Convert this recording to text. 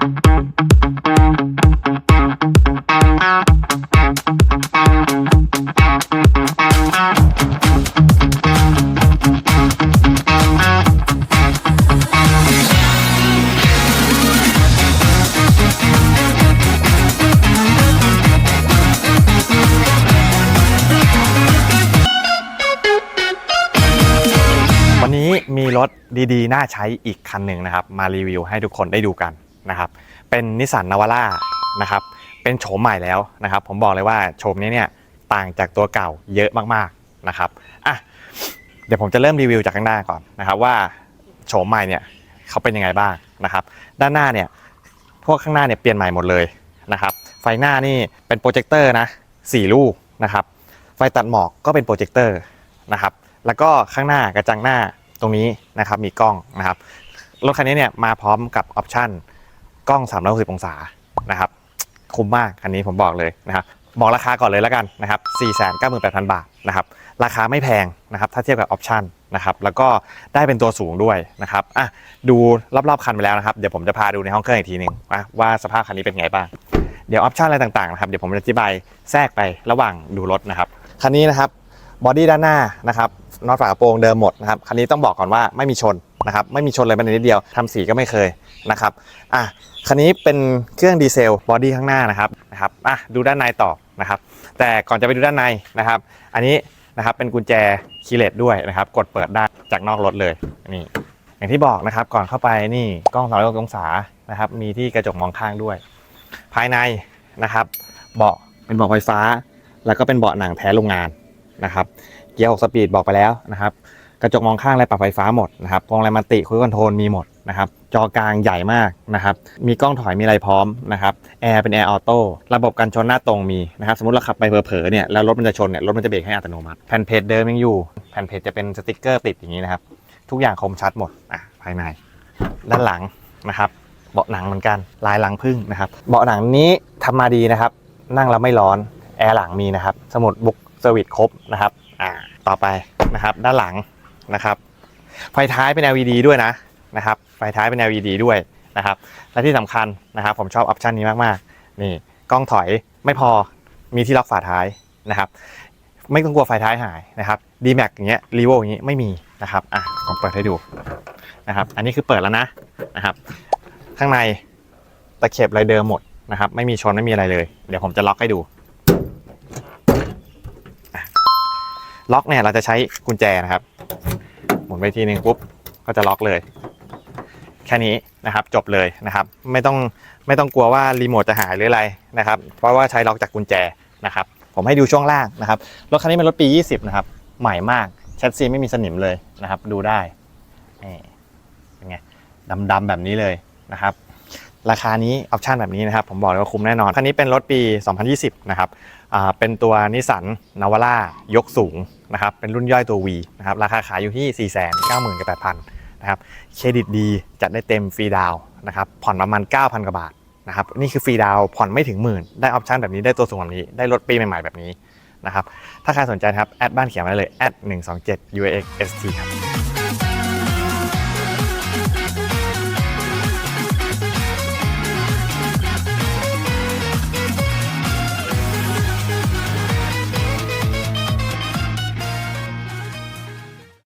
วันนี้มีรถดีๆ น่าใช้อีกคันหนึ่งนะครับ มารีวิวให้ทุกคนได้ดูกัน นะครับ เป็นนิสสันนาวาร่านะครับเป็นโฉมใหม่แล้วนะครับ ผมบอกเลยว่าโฉมนี้เนี่ยต่างจากตัวเก่าเยอะมากๆนะครับอะเดี๋ยวผมจะเริ่มรีวิวจากข้างหน้าก่อนนะครับ ว่าโฉมใหม่เนี่ยเขาเป็นยังไงบ้างนะครับ ด้านหน้าเนี่ยพวกข้างหน้าเนี่ยเปลี่ยนใหม่หมดเลยนะครับ ไฟหน้านี่เป็นโปรเจคเตอร์นะสี่ลูกนะครับ ไฟตัดหมอกก็เป็นโปรเจคเตอร์นะครับ แล้วก็ข้างหน้ากระจังหน้าตรงนี้นะครับมีกล้องนะครับรถคันนี้เนี่ยมาพร้อมกับออปชั่น กล้อง 360 องศานะครับคุ้มมากคันนี้ผมบอกเลยนะครับบอกราคาก่อนเลยแล้วกันนะครับ498,000 บาทนะครับราคาไม่แพงนะครับถ้าเทียบกับออปชั่นนะครับแล้วก็ได้เป็นตัวสูงด้วยนะครับอะดูรอบๆคันไปแล้วนะครับเดี๋ยวผมจะพาดูในห้องเครื่องอีกทีหนึ่งว่าว่าสภาพคันนี้เป็นไงบ้างเดี๋ยวออปชันอะไรต่างๆนะครับเดี๋ยวผมจะอธิบายแทรกไประหว่างดูรถนะครับคันนี้นะครับบอดี้ด้านหน้านะครับน็อตฝากระโปรงเดิมหมดนะครับคันนี้ต้องบอกก่อนว่าไม่มีชน นะครับไม่มีชนเลยแม้แต่นิดเดียวทำสีก็ไม่เคยนะครับอะคันนี้เป็นเครื่องดีเซลบอดี้ข้างหน้านะครับนะครับอะดูด้านในต่อนะครับ แต่ก่อนจะไปดูด้านในนะครับ อันนี้นะครับเป็นกุญแจคีย์เลสด้วยนะครับ กดเปิดได้จากนอกรถเลยนี่อย่างที่บอกนะครับก่อนเข้าไปนี่กล้อง360องศานะครับ มีที่กระจกมองข้างด้วย ภายในนะครับ เบาะเป็นเบาะไฟฟ้า แล้วก็เป็นเบาะหนังแท้โรงงานนะครับ เกียร์6สปีดบอกไปแล้วนะครับ กระจกมองข้างอะไรปรับไฟฟ้าหมดนะครับพวงอะไรมันติคุยคอนโทรลมีหมดนะครับจอกลางใหญ่มากนะครับมีกล้องถอยมีอะไรพร้อมนะครับแอร์เป็นแอร์ออโต้ระบบกันชนหน้าตรงมีนะครับสมมติเราขับไปเผลอๆเนี่ยแล้วรถมันจะชนเนี่ยรถมันจะเบรกให้อัตโนมัติแผ่นเพจเดิมยังอยู่แผ่นเพจจะเป็นสติกเกอร์ติดอย่างนี้นะครับทุกอย่างคมชัดหมดอะภายใน ด้านหลังนะครับเบาะหนังเหมือนกันลายหลังพึ่งนะครับเบาะหนังนี้ทำมาดีนะครับ นั่งแล้วไม่ร้อนแอร์หลังมีนะครับสมุดบุ๊กเซอร์วิสครบนะครับอ่าต่อไปนะครับด้านหลัง นะครับ ไฟท้ายเป็น LED ด้วยนะนะครับ ไฟท้ายเป็น LED ด้วยนะครับ และที่สำคัญนะครับ ผมชอบออปชันนี้มากๆ นี่กล้องถอยไม่พอมีที่ล็อกฝาท้ายนะครับ ไม่ต้องกลัวไฟท้ายหายนะครับ d m a x อย่างเงี้ย r e v o อย่างงี้ไม่มีนะครับอะผมเปิดให้ดูนะครับ อันนี้คือเปิดแล้วนะนะครับ ข้างในตะเข็บอะไรเดิมหมดนะครับ ไม่มีชนไม่มีอะไรเลย เดี๋ยวผมจะล็อกให้ดูล็อกเนี่ยเราจะใช้กุญแจนะครับ ไปทีนึงปุ๊บก็จะล็อกเลย แค่นี้นะครับจบเลยนะครับ ไม่ต้องไม่ต้องกลัวว่ารีโมทจะหายหรืออะไรนะครับ เพราะว่าใช้ล็อกจากกุญแจนะครับ ผมให้ดูช่วงล่างนะครับรถคันนี้เป็นรถปี 20 นะครับ ใหม่มากแชสซีไม่มีสนิมเลยนะครับ ดูได้นี่เป็นไงดำๆแบบนี้เลยนะครับ ราคานี้ออปชันแบบนี้นะครับ ผมบอกเลยว่าคุ้มแน่นอน คันนี้เป็นรถปี 2020 นะครับเป็นตัวนิสสันนาวาร่ายกสูงนะครับ เป็นรุ่นย่อยตัว V นะครับ ราคาขายอยู่ที่ 498,000นะครับ เครดิตดีจัดได้เต็มฟรีดาวนะครับ ผ่อนประมาณ 9,000 กว่าบาทนะครับ นี่คือฟรีดาวผ่อนไม่ถึงหมื่น ได้ออปชันแบบนี้ ได้ตัวสูงแบบนี้ ได้รถปีใหม่ๆแบบนี้นะครับ ถ้าใครสนใจครับ แอดบ้านเขียนมาได้เลยแอด127 UAX ST ครับ